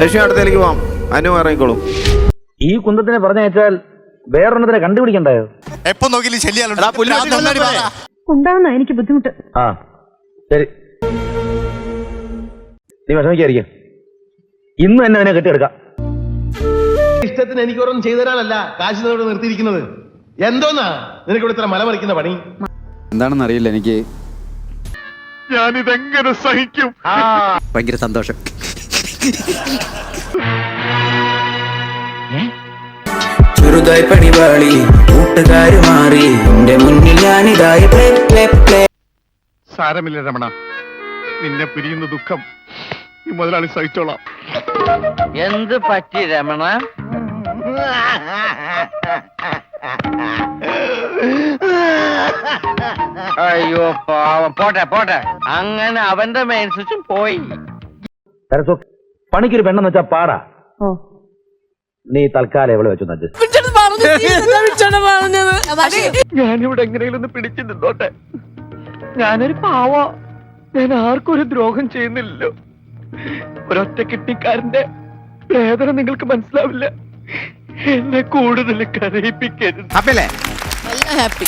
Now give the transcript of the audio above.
ലക്ഷ്മി അടുത്തേക്ക് പോവാം. അനു ഇറങ്ങിക്കോളും. ഈ കുന്തത്തിനെ പറഞ്ഞയച്ചാൽ വേറൊരെണ്ണത്തിനെ കണ്ടുപിടിക്കണ്ടായോ? എപ്പോ നോക്കിയാലും ശല്യാലുണ്ട്. ഉണ്ടാവുന്ന എനിക്ക് ബുദ്ധിമുട്ട്. ആ ശരി. നീ വിഷമിക്കായിരിക്കും ഇന്ന് തന്നെ അതിനെ കെട്ടിയെടുക്കാം. ഇഷ്ടത്തിന് എനിക്ക് ഓരോന്നും ചെയ്തു തരാനല്ല കാശ് ഇവിടെ നിർത്തിയിരിക്കുന്നത്. എന്തോന്നാ? നിനക്ക് ഇവിടെ ഇത്ര മലമറിക്കുന്ന പണി? എന്താണെന്ന് അറിയില്ല എനിക്ക്. ഞാനിതെങ്ങനെ സഹിക്കും? ഭയങ്കര സന്തോഷം. ചെറുതായി പണിപാളി കൂട്ടുകാര് മാറി. എന്റെ മുന്നിൽ ഞാനിതായി സാരമില്ല രമണ. നിന്നെ പിരിയുന്ന ദുഃഖം ഈ മുതലാളി സഹിച്ചോളാം. എന്ത് പറ്റി രമണ? അയ്യോ പാവം. പോട്ടെ പോട്ടെ. അങ്ങനെ അവന്റെ മേൽ സ്വിച്ചും പോയി. പണിക്കൊരു പെണ്ണെന്ന് വെച്ചാ പാടാ. ഓ. നീ തൽക്കാലം എവിടെ വെച്ചു ഞാനിവിടെ എങ്ങനെയും ഒന്ന് പിടിച്ചു നിന്നോട്ടെ ഞാനൊരു പാവ. ഞാൻ ആർക്കും ഒരു ദ്രോഹം ചെയ്യുന്നില്ലല്ലോ ഒരൊറ്റ കിട്ടിക്കാരന്റെ വേദന നിങ്ങൾക്ക് മനസ്സിലാവില്ല. എന്നെ കൂടുതൽ കരയിപ്പിക്കരുത്. അപ്പല്ലേ ഹാപ്പി